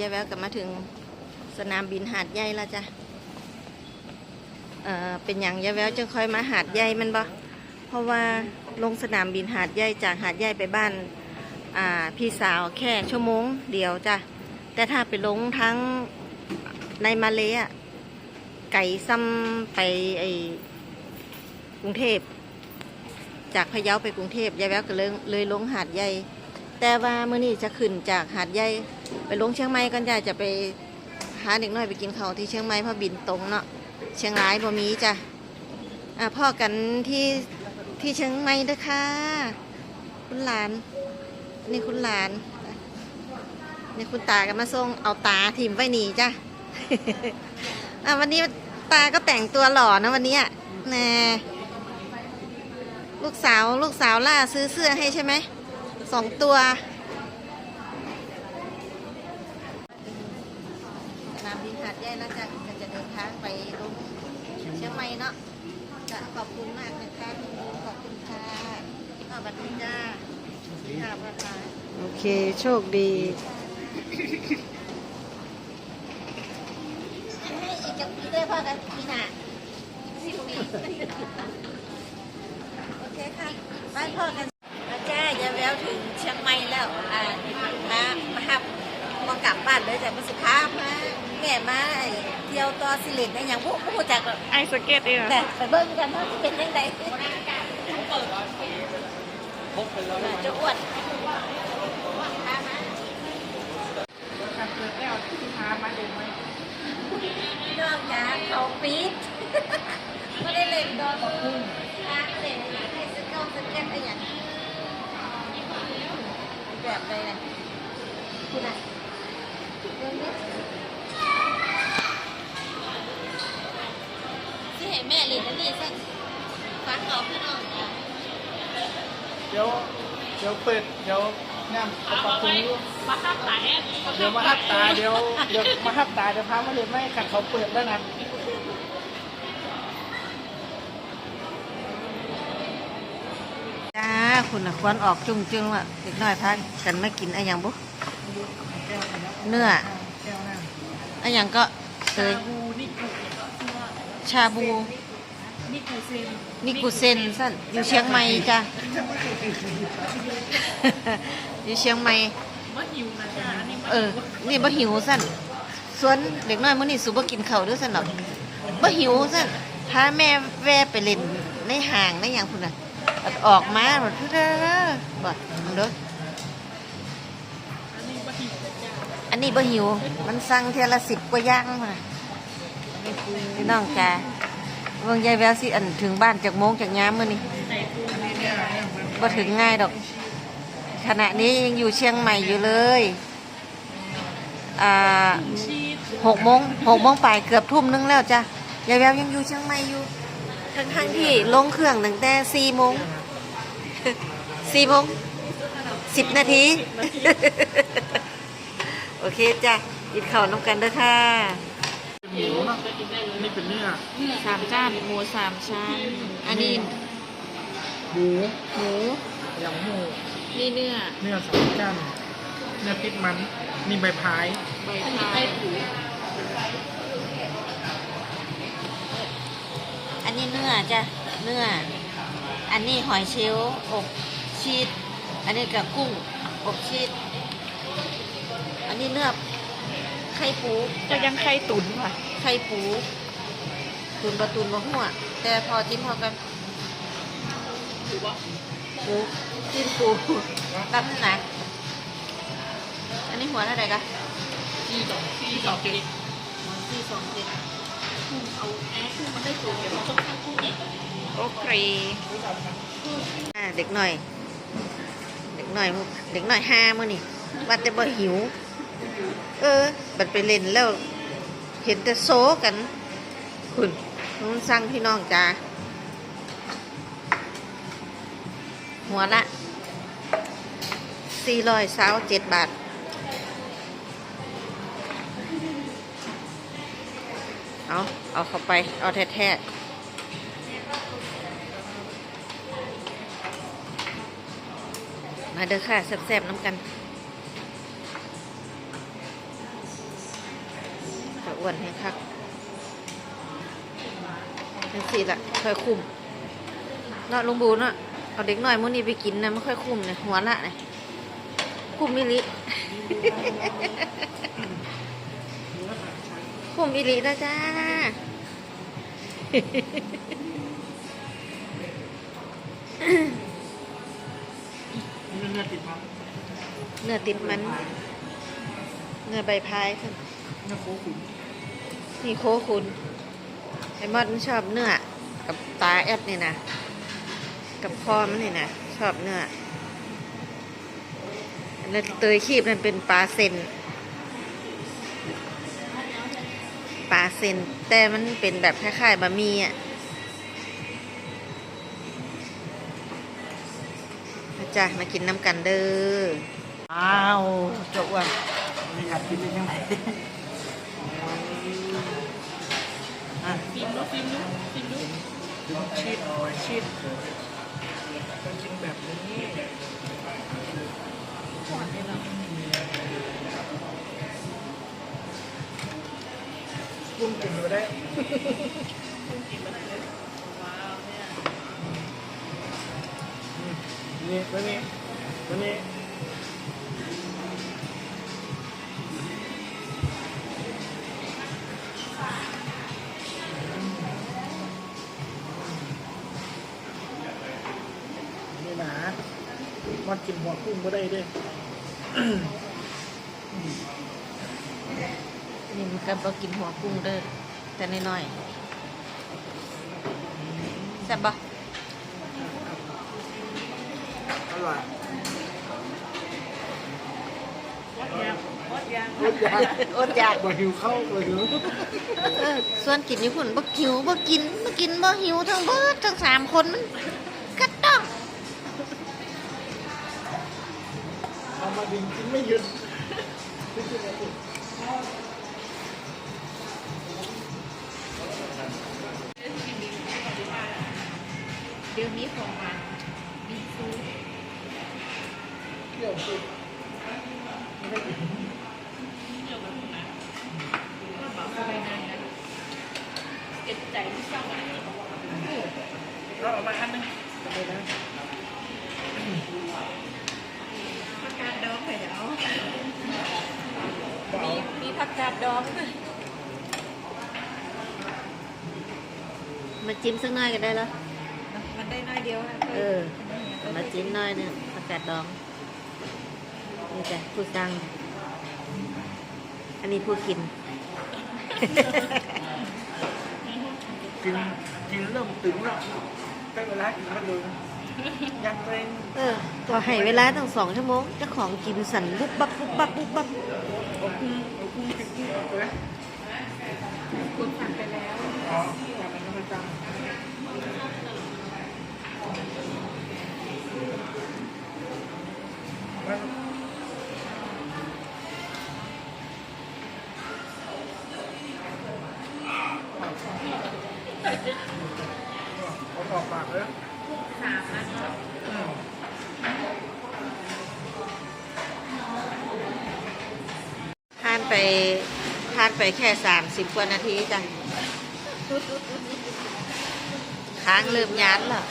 ยายแววกลับมาถึงสนามบินหาดใหญ่แล้วจ้ะ เอ่อ เป็นอย่างยายแววจึงค่อยมาหาดใหญ่มันบ่ เพราะว่าลงสนามบินหาดใหญ่จากหาดใหญ่ไปบ้าน อ่า พี่สาวแค่ชั่วโมงเดียวจ้ะ แต่ถ้าไปลงทั้งในมาเลอะไก่ซ้ำไปไอกรุงเทพ จากพะเยาไปกรุงเทพยายแววก็เลยเลยลงหาดใหญ่ แต่ว่าเมื่อนี้จะขึ้นจากหาดใหญ่ ไปลงเชียงใหม่กันจ้ะจะไปหาเด็กน้อยไปกินข้าวที่เชียงใหม่เพราะบินตรงเนาะเชียงรายบ่มีจ้ะอะพ่อกันที่ที่เชียงใหม่เด้อค่ะ คุณหลาน นี่คุณหลานนี่คุณตากันมาส่งเอาตาทิมไว้หนีจ้ะอะวันนี้ตาก็แต่งตัวหล่อนะวันนี้อะแน่ลูกสาวลูกสาวล่าซื้อเสื้อให้ใช่ไหมสองตัวส นามบินหาดใหญ่นะจ๊ะก็จะเดินทางไปลงเชียงใหม่เนาะจะขอบคุณมากนะคะคุณลุงขอบคุณค่ะสวัสดีจ้าค่ะประธานโอเค โชคดีอีกจะปีได้พอกันปีหน้าสิบปีโอเคค่ะบ้านพ่อกันแล้วจ้ายายแววถึงเชียงใหม่แล้วอ่ามามาหับมากลับบ้านเลยจากมาสุภาพมา แม่มาเที่ยวต่อสิเลนได้อย่างพวกผู้จากแบบไอสเก็ตเองแต่ไปเบิ่งกันว่าเป็นยังไงจะอ้วนนอกจากเขาปี๊ดไม่ได้เล่นดอนกับคุณทางเล่นให้สเกลสเก็ตอะไรอย่างแบบเลยนะคุณอะเรื่องนี้ ที่เห็นแม่เล่นนั่นนี่สั่นฟังออกพี่น้องอะเดี๋ยวเดี๋ยวเปิดเดี๋ยวน้ำปรับปรุงอยู่มาห้ามตาแอดเดี๋ยวมาหับตาเดี๋ยวเดี๋ยวมาหับตาเดี๋ยวพามาเลยไม่ขัดเขาเปิดแล้วนะจ้าคุณน่ะควันออกจุงจุงๆอะเด็กน้อยพักกันไม่กินอะไรอย่างบุเนื้อแก้วน้อะไรอย่างก็เคยบูนี่กู ชาบูนี่กูเซนนิกุเซนสั้นอยู่เชียงใหม่จ้ะอยู่เชียงใหม่ว่าหิวนะจ๊ะอันนี้เออนี่บ่หิวสั้นส่วนเด็กน้อยมื้อนี้สุบ่กินข้าวเด้วยสั้นดอกบ่หิวสั้นพาแม่แว่ไปเล่นในห้างในหยังพุ่นน่ะบัดออกมาบัดเด้อบ่มันเด้ออันนี้ว่าหิวนะจ๊ะอันนี้บ่หิว มันสั่งเทียละสิบกว่าอย่างพุ่นน่ะ พี่น้องจ้าเบิ่งยายแววสิอันถึงบ้านจากโมงจากยามมื้อนี้ใส่ปูนี่เนี่ยบ่ถึงง่ายดอก ขณะนี้ยังอยู่เชียงใหม่อยู่เลยอ่าชีสหกโมงหกโมงปลายเกือบทุ่มนึงแล้วจ้ะยายแววยังอยู่เชียงใหม่อยู่ทั้งทั้งๆที่ลงเครื่องตั้งแต่สี่โมงสี่โมงสิบนาที โอเคจ้ะกินข้าวน้ำกันเด้อค่ะำ หมูเนาะนี่เป็นเนื้อสามจานหมูสามชั้นอันนี้หมูหมูยำหมูนี่เนื้อเนื้อสามก้านเนื้อติดมันนี่ใบพายใบพายอันนี้เนื้อจ้ะเนื้ออันนี้หอยเชลล์อบชีสอันนี้กับกุ้งอบชีสอันนี้เนื้อไข่ปูจะยังไข่ตุ๋นว่ะ ไข่ปูตุนบะตุนบะหัวแต่พอจิ้มพอกันถือว่าปูจิ้มปูรับหนักอันนี้หัวเท่าไหร่กะซีสองซีสองเจ็ดหัวที่สองเจ็ดกุ้งเอาแอร์กุ้งมันได้สูงเดี๋ยวเราต้องข้างกุ้งเองโอเคอ่าเด็กหน่อย เด็กหน่อยเด็กหน่อยห้ามื่อนี่ว่าแต่บ่หิว เออ บัดไปเล่นแล้ว เห็นแต่โซกัน คุณนุ่นสั่งพี่น้องจ้าหัวละสี่ร้อยสาวเจ็ดบาท เอา เอาเข้าไป เอาแท้ๆมาเด้อค่ะแซ่บๆน้ำกัน วนให้คักจังสี่ละค่อยคุมเนาะลุงบูเนาะเอาเด็กหน้อยมื้อนี้ไปกินนะไม่ค่อยคุมเนี่ยหัวละเนี่ยคุมมิลิคุมมิลินะจ้าเนื้อติดมันเนื้อติดมันเนื้อใบพายค่ะเนื้อโคขุน นี่โคคุณไอ้มอดมันชอบเนื้อ กับตาแอดนี่นะ กับคอมันนี่นะชอบเนื้อแล้วเตยคีบนั่นเป็นปลาเซนปลาเซนแต่มันเป็นแบบคล้ายๆบะหมี่อะมาจ้ะมากินน้ำกันเด้ออ้าวเจ้าอ้วนไม่อยากกินเลยใช่ไห ชีสชีสต้องกินแบบนี้หวานเลยเนาะปรุงกินก็ได้ว้าวเนี่ยนี่ตัวนี้ตัวนี้นี่ กินหัวกุ้งก็ได้เด้วยนี่มันก็บอกินหัวกุ้งเด้อแต่น้อยๆแซ่บปะอร่อยวัดยางวัดยางรสยากอดอยากบ่หิวข้าวบ่หิวเออส่วนกินญี่ปุ่นบ่หิวบ่กินบ่กินบ่หิวทั้งเบิดทั้งสามคนมัน เอามาดินกินไม่หยุดเดี๋ยวนี้ของหวานมีซูเที่ยวสุดเดี๋ยวมันนะก็บอกสบายนานนะเก็บใจที่เศร้าอะเราเอามาอันหนึงทำไมนะ มาจิ้มสักหน่อยก็ได้แล้ว มันได้น้อยเดียวนะเออ มาจิ้มหน่อยหนึงผักกาดดอง นี่จ้ะผู้สั่งอันนี้ผู้กิน กินกินเริ่มตึงแล้วใกล้เวลากินมันเลยยังเร่งเออก็ให้เวลาตั้งสองชั่วโมงเจ้าของกินสั่นบุบบับบุบบับบุบบับเอากุ้งเอากุ้งกินกุ้งเอาไปคุณสั่งไปแล้ว หันไม่จำมันเออกปากเลยสามนะอืมทานไปทานไปแค่สามสิบกว่านาทีจ้ะ ค้างเริ่มยานแล้ว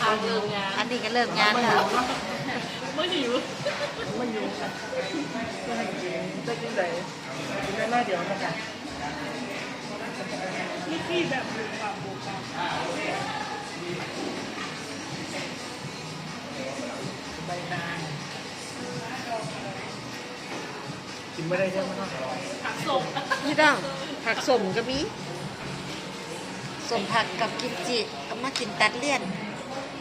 ทางเรื่องงานอันนี้ก็เริ่มยานไม่แล้วหิวนะไม่หิวไม่หิวก็ให้กินจะกินไหนกินได้หน้าเดียวนะครับนี่ที่แบบบุกบับบุกบับใบนางกินไม่ได้ใช่ไหมครับผักสดนี่ต้อง ผักสมก็มีสมผักกับกิมจิเอามากินตัดเลี่ยน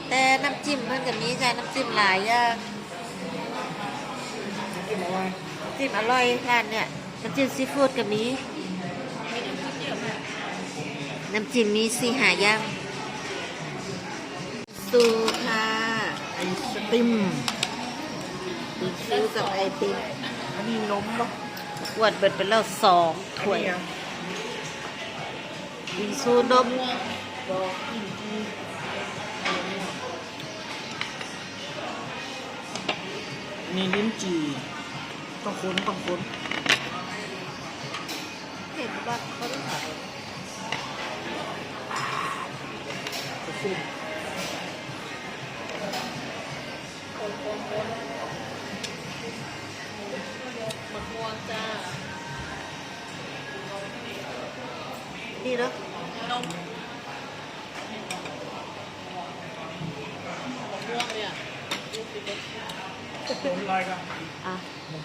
แต่น้ำจิ้มเพื่อนก็มีจ้ะน้ำจิ้มหลายอย่างกินอะไรน้ำจิ้มอร่อยร้านเนี่ยน้ำจิ้มซีฟู้ดก็มีไม่ได้คิดเยอะมากน้ำจิ้มมีสี่หาย่างซูค่ะไอศติมบิงซูกับไอติมอันนี้นมเนาะขวดเบิดไปแล้วสองอันถ้วย นี้ยังบิงซูนมบอกอีกทีนี่ลิ้นจี่ต้องค้นต้องค้นเห็นบ้างเขาต้องถาม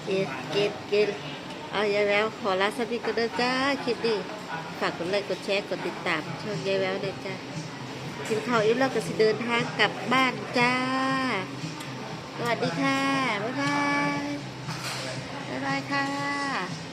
เกตเกตเกตเอายายแววขอลาสติกเกอร์เด้จ้าคลิปดีฝากกดไลค์กดแชร์กดติดตามช่องยายแววเลยจ้ากินข้าวอิ่มแล้วก็สิเดินทางกลับบ้านจ้า สวัสดีค่ะ บ๊ายบาย บ๊ายบายค่ะ